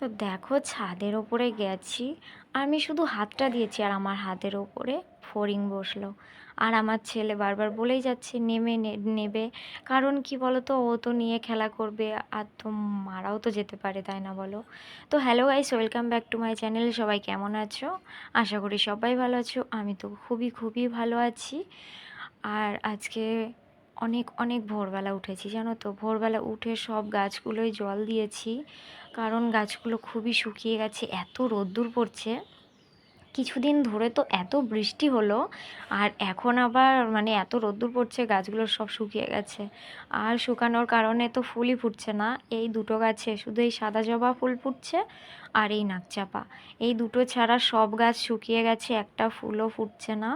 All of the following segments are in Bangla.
তো দেখো ছাদের ওপরে গেছি। আমি শুধু হাতটা দিয়েছি আর আমার হাতের ওপরে ফড়িং বসল। আর আমার ছেলে বারবার বলেই যাচ্ছে, নেমে নেবে। কারণ কি বলো তো ও তো নিয়ে খেলা করবে, আর তো মারাও তো যেতে পারে, তাই না বলো? তো hello guys, welcome back to my channel. সবাই কেমন আছো? আশা করি সবাই ভালো আছো। আমি তো খুবই খুবই ভালো আছি। আর আজকে অনেক অনেক ভোরবেলা উঠেছি, জানো তো? ভোরবেলা উঠে সব গাছগুলোই জল দিয়েছি, কারণ গাছগুলো খুবই শুকিয়ে গেছে, এত রোদ্দুর পড়ছে। কিছুদিন ধরে তো এত বৃষ্টি হলো, আর এখন আবার মানে এত রোদ্দুর পড়ছে, গাছগুলো সব শুকিয়ে গেছে। আর শুকানোর কারণে তো ফুলই ফুটছে না, এই দুটো গাছে, শুধু এই সাদা জবা ফুল ফুটছে আর এই নাকচাপা এই দুটো ছাড়া সব গাছ শুকিয়ে গেছে, একটা ফুলও ফুটছে না।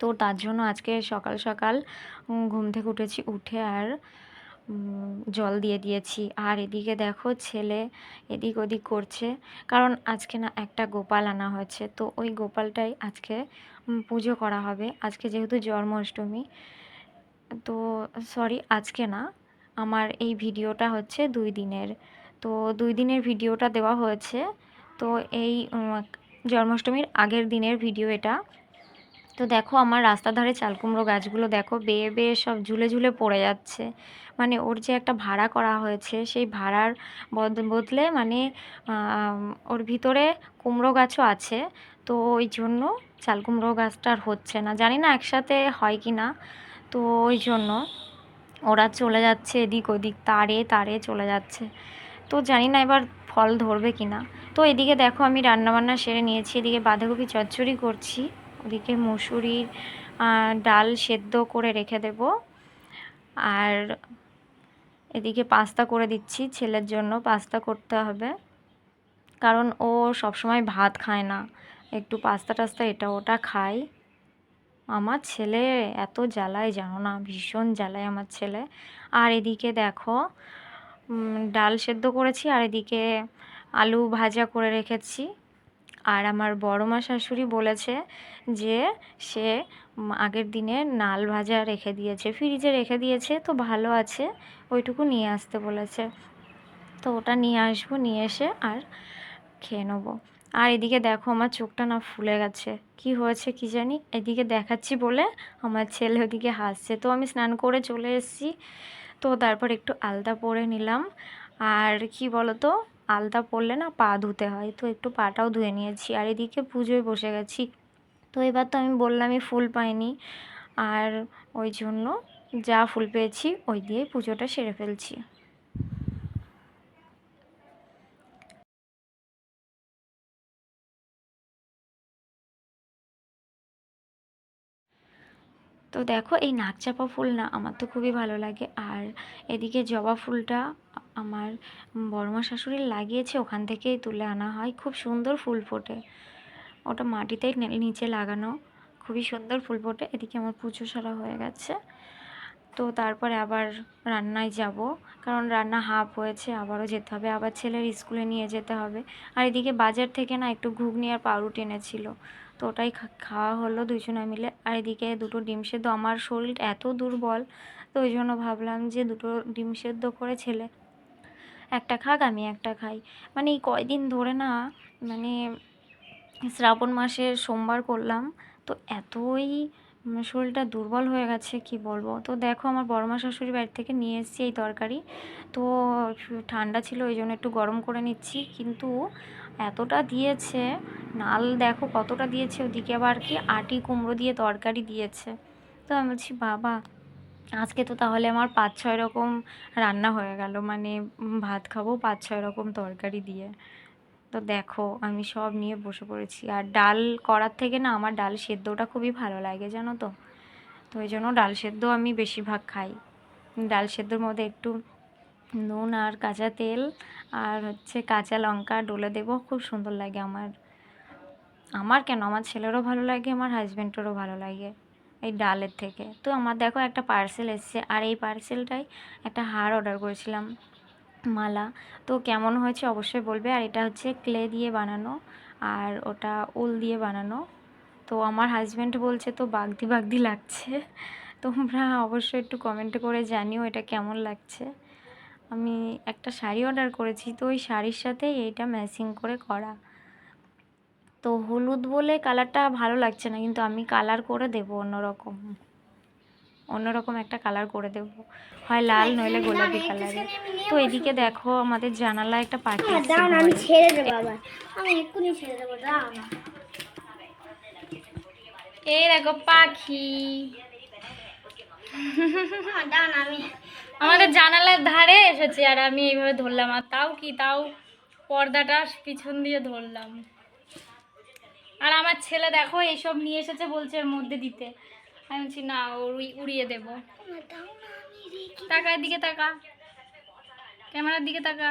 তো তার জন্য আজকে সকাল সকাল ঘুম থেকে উঠেছি, উঠে আর জল দিয়ে দিয়েছি। আর এদিকে দেখো ছেলে এদিক ওদিক করছে। কারণ আজকে না একটা গোপাল আনা হয়েছে। তো ওই গোপালটাই আজকে পুজো করা হবে। আজকে যেহেতু জন্মাষ্টমী, তো সরি আজকে না, আমার এই ভিডিওটা হচ্ছে দুই দিনের। তো দুই দিনের ভিডিওটা দেওয়া হয়েছে। তো এই জন্মাষ্টমীর আগের দিনের ভিডিও এটা। তো দেখো আমার রাস্তার ধারে চালকুমড়ো গাছগুলো দেখো বেয়ে বেয়ে সব ঝুলে ঝুলে পড়ে যাচ্ছে। মানে ওর যে একটা ভাড়া করা হয়েছে, সেই ভাড়ার বদ- বদলে মানে ওর ভিতরে কুমড়ো গাছও আছে। তো ওই জন্য চালকুমড়ো গাছটা আর হচ্ছে না। জানি না একসাথে হয় কি না। তো ওই জন্য ওরা চলে যাচ্ছে এদিক ওদিক, তারে তারে চলে যাচ্ছে। তো জানি না এবার ফল ধরবে কি না। তো এদিকে দেখো আমি রান্নাবান্না সেরে নিয়েছি, এদিকে বাঁধাকপি চচ্চড়ি করছি। ওদিকে মুসুরির ডাল সেদ্ধ করে রেখে দেব। আর এদিকে পাস্তা করে দিচ্ছি ছেলের জন্য, পাস্তা করতে হবে। কারণ ও সবসময় ভাত খায় না। একটু পাস্তা টাস্তা এটা ওটা খায়। আমার ছেলে এত জ্বালায়, জানো না, ভীষণ জ্বালায় আমার ছেলে। আর এদিকে দেখো ডাল সেদ্ধ করেছি, আর এদিকে আলু ভাজা করে রেখেছি। আর আমার বড় মা শাশুড়ি বলেছে যে সে আগের দিনে নাল ভাজা রেখে দিয়েছে, ফ্রিজে রেখে দিয়েছে, তো ভালো আছে, ওইটুকু নিয়ে আসতে বলেছে। তো ওটা নিয়ে আসব, নিয়ে এসে আর খেয়ে নেব। আর এদিকে দেখো আমার চোখটা না ফুলে গেছে। কি হয়েছে কি জানি? এদিকে দেখাচ্ছি বলে আমার ছেলে ওদিকে হাসছে। তো আমি স্নান করে চলে এসেছি। তো তারপর একটু আলতা পরে নিলাম। আর কি বলো তো আলতা পড়লে না পা ধুতে হয়। তো একটু পাটাও ধুয়ে নিয়েছি। আর এদিকে পুজোয় বসে গেছি। তো এবার তো আমি বললামই ফুল পাইনি। আর ওই জন্য যা ফুল পেয়েছি, ওই দিয়ে পুজোটা সেরে ফেলছি। তো দেখো, এই নাকচাপা ফুল না, আমার তো খুবই ভালো লাগে। আর এদিকে জবা ফুলটা আমার বড়মা শাশুড়ি লাগিয়েছে, ওখান থেকেই তুলে আনা হয়। খুব সুন্দর ফুল ফোটে। ওটা মাটিতেই নিচে লাগানো। খুবই সুন্দর ফুল ফোটে। এদিকে আমার পুজো সারা হয়ে গেছে। তো তারপরে আবার রান্নায় যাব। কারণ রান্না হাফ হয়েছে, আবারও যেতে হবে। আবার ছেলের স্কুলে নিয়ে যেতে হবে। আর এদিকে বাজার থেকে না একটু ঘুগনি আর পাউরুটি এনেছিল। তো ওটাই খাওয়া হলো দুজনে মিলে। আর এদিকে দুটো ডিম সেদ্ধ। আমার শরীর এত দুর্বল, তো ওই জন্য ভাবলাম যে দুটো ডিম সেদ্ধ করে ছেলে একটা খাক, আমি একটা খাই। মানে এই কয়দিন ধরে না মানে শ্রাবণ মাসের সোমবার করলাম, তো এতই শরীরটা দুর্বল হয়ে গেছে, কি বলব? তো দেখো আমার বড়মা শাশুড়ি বাড়ি থেকে নিয়ে এসেছি এই তরকারি। তো ঠান্ডা ছিল, ওই জন্য একটু গরম করে নিচ্ছি। কিন্তু এতটা দিয়েছে। নাল দেখো কতটা দিয়েছে ওদিকে। আবার কি আটি কুমড়ো দিয়ে তরকারি দিয়েছে। তো আমি বলছি, বাবা, আজকে তো তাহলে আমার পাঁচ ছয় রকম রান্না হয়ে গেল। মানে ভাত খাব পাঁচ ছয় রকম তরকারি দিয়ে। তো দেখো আমি সব নিয়ে বসে পড়েছি। আর ডাল করার থেকে না আমার ডাল সেদ্ধটা খুবই ভালো লাগে, জানো তো? তো ওই জন্য ডাল সেদ্ধ আমি বেশিরভাগ খাই। ডাল সেদ্ধর মধ্যে একটু নুন আর কাঁচা তেল আর হচ্ছে কাঁচা লঙ্কা ডলে দেবো। খুব সুন্দর লাগে আমার। আমার কেন? আমার ছেলেরও ভালো লাগে, আমার হাজব্যান্ডেরও ভালো লাগে এই ডালের থেকে। তো আমার দেখো একটা পার্সেল এসছে আর এই পার্সেলটাই একটা হার অর্ডার করেছিলাম, মালা। তো কেমন হয়েছে অবশ্যই বলবে। আর এটা হচ্ছে ক্লে দিয়ে বানানো আর ওটা উল দিয়ে বানানো। তো আমার হাজব্যান্ড বলছে, তো বাগদি বাগদি লাগছে। তোমরা অবশ্যই একটু কমেন্ট করে জানিও এটা কেমন লাগছে। আমি একটা শাড়ি অর্ডার করেছি তো ওই শাড়ির সাথে এইটা ম্যাচিং করে করা। তো হলুদ বলে কালারটা ভালো লাগছে না কিন্তু আমি কালার করে দেবো অন্যরকম। অন্যরকম একটা কালার করে দেব। হয় লাল নইলে গোলাপি কালারে তো এদিকে দেখো আমাদের জানালা একটা পাখি আমি ছেড়ে দেবো আবার। আমি এক্ষুনি ছেড়ে দেবো এই দেখো পাখি। আমি আমাদের জানালার ধারে এসেছে আর আমি এইভাবে ধরলাম আর তাও কি, তাও পর্দাটা পিছন দিয়ে ধরলাম। আর আমার ছেলে দেখো এইসব নিয়ে এসেছে বলছে এর মধ্যে দিতে। আমি বলছি, না ও উড়ি- উড়িয়ে দেবো। টাকার দিকে তাকা। ক্যামেরার দিকে তাকা।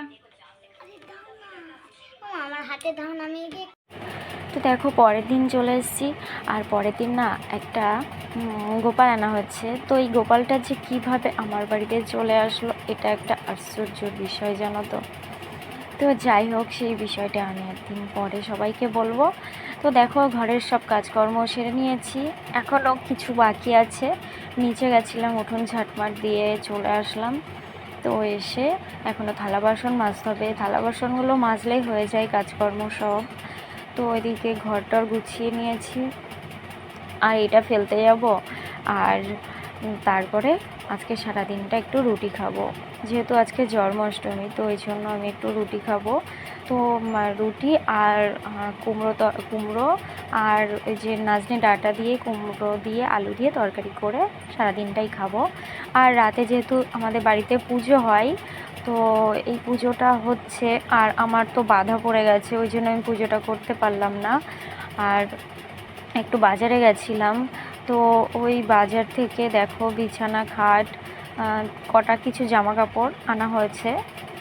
আমার হাতে দাও না, আমি তো দেখো, পরের দিন চলে এসেছি। আর পরের দিন না একটা গোপাল আনা হচ্ছে। তো এই গোপালটা যে কীভাবে আমার বাড়িতে চলে আসলো, এটা একটা আশ্চর্যের বিষয় জানো তো। তো যাই হোক, সেই বিষয়টা আমি একদিন পরে সবাইকে বলব। তো দেখো, ঘরের সব কাজকর্ম সেরে নিয়েছি। এখনও কিছু বাকি আছে। নিচে গেছিলাম, উঠোন ঝাটমাট দিয়ে চলে আসলাম। তো এসে এখনও থালা বাসন মাজতে হবে। থালা বাসনগুলো মাজলেই হয়ে যায় কাজকর্ম সব। তো ওইদিকে ঘরটর গুছিয়ে নিয়েছি। আর এটা ফেলতে যাব আর তারপরে আজকে সারা দিনটা একটু রুটি খাব। যেহেতু আজকে জন্মাষ্টমী, তো এই জন্য আমি একটু রুটি খাব। তো রুটি আর কুমড়ো কুমড়ো আর ওই যে নাজনে ডাটা দিয়ে, কুমড়ো দিয়ে, আলু দিয়ে তরকারি করে সারা দিনটাই খাব। আর রাতে যেহেতু আমাদের বাড়িতে পুজো হয় তো এই পুজোটা হচ্ছে, আর আমার তো বাধা পড়ে গেছে, ওই জন্য আমি পুজোটা করতে পারলাম না। আর একটু বাজারে গেছিলাম, তো ওই বাজার থেকে দেখো বিছানা, খাট কটা কিছু জামা কাপড় আনা হয়েছে।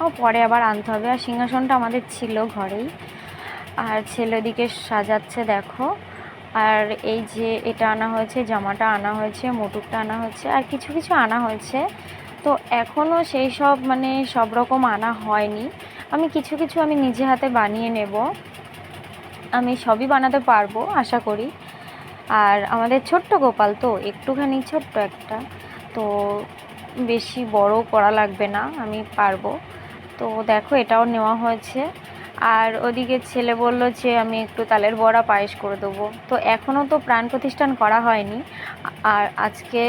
ও, পরে আবার আনতে হবে। আর সিংহাসনটা আমাদের ছিল ঘরেই। আর ছেলে ওদিকে সাজাচ্ছে দেখো। আর এই যে এটা আনা হয়েছে, জামাটা আনা হয়েছে মোটুকটা আনা হয়েছে, আর কিছু কিছু আনা হয়েছে। তো এখনও সেই সব মানে সব রকম আনা হয়নি। আমি কিছু কিছু আমি নিজে হাতে বানিয়ে নেব। আমি সবই বানাতে পারব, আশা করি। আর আমাদের ছোট্ট গোপাল তো, একটুখানি ছোট্ট একটা। তো বেশি বড় করা লাগবে না, আমি পারব। তো দেখো, এটাও নেওয়া হয়েছে। আর ওদিকে ছেলে বলল যে, আমি একটু তালের বড়া পায়েস করে দেবো। তো এখনও তো প্রাণ প্রতিষ্ঠান করা হয়নি। আর আজকে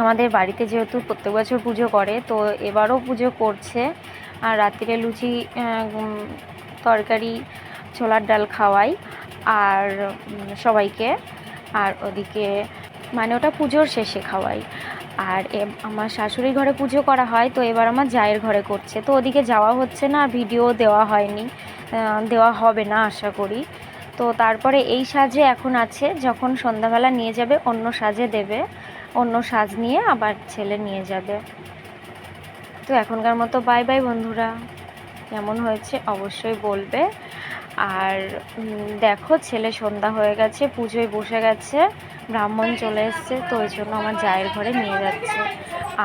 আমাদের বাড়িতে যেহেতু প্রত্যেক বছর পুজো করে, তো এবারও পুজো করছে। আর রাত্রিরে লুচি তরকারি, ছোলার ডাল খাওয়াই আর সবাইকে। আর ওদিকে মানে ওটা পুজোর শেষে খাওয়াই। আর আমার শাশুড়ি ঘরে পুজো করা হয়, তো এবার আমার জায়ের ঘরে করছে। তো ওদিকে যাওয়া হচ্ছে না, ভিডিও দেওয়া হয়নি। দেওয়া হবে না, আশা করি। তো তারপরে এই সাজে এখন আছে, যখন সন্ধ্যাবেলা নিয়ে যাবে, অন্য সাজে দেবে। অন্য সাজ নিয়ে আবার ছেলে নিয়ে যাবে। তো এখনকার মতো বাই বাই বন্ধুরা। কেমন হয়েছে অবশ্যই বলবে। আর দেখো ছেলে সন্ধ্যা হয়ে গেছে, পুজোয় বসে গেছে, ব্রাহ্মণ চলে এসছে, তো ওই জন্য আমার জায়ের ঘরে নিয়ে যাচ্ছে।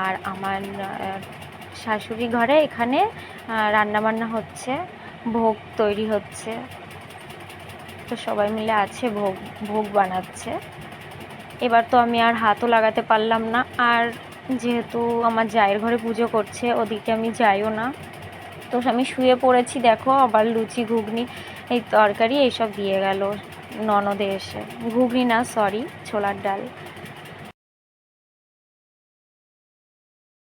আর আমার শাশুড়ি ঘরে এখানে রান্না বান্না হচ্ছে, ভোগ তৈরি হচ্ছে। তো সবাই মিলে আছে, ভোগ ভোগ বানাচ্ছে। এবার তো আমি আর হাতও লাগাতে পারলাম না। আর যেহেতু আমার জায়ের ঘরে পুজো করছে, ওদিকে আমি যাইও না। তো আমি শুয়ে পড়েছি, দেখো, আবার লুচি, ঘুগনি, এই তরকারি, এইসব দিয়ে গেল ননদে এসে। ঘুগনি না সরি ছোলার ডাল।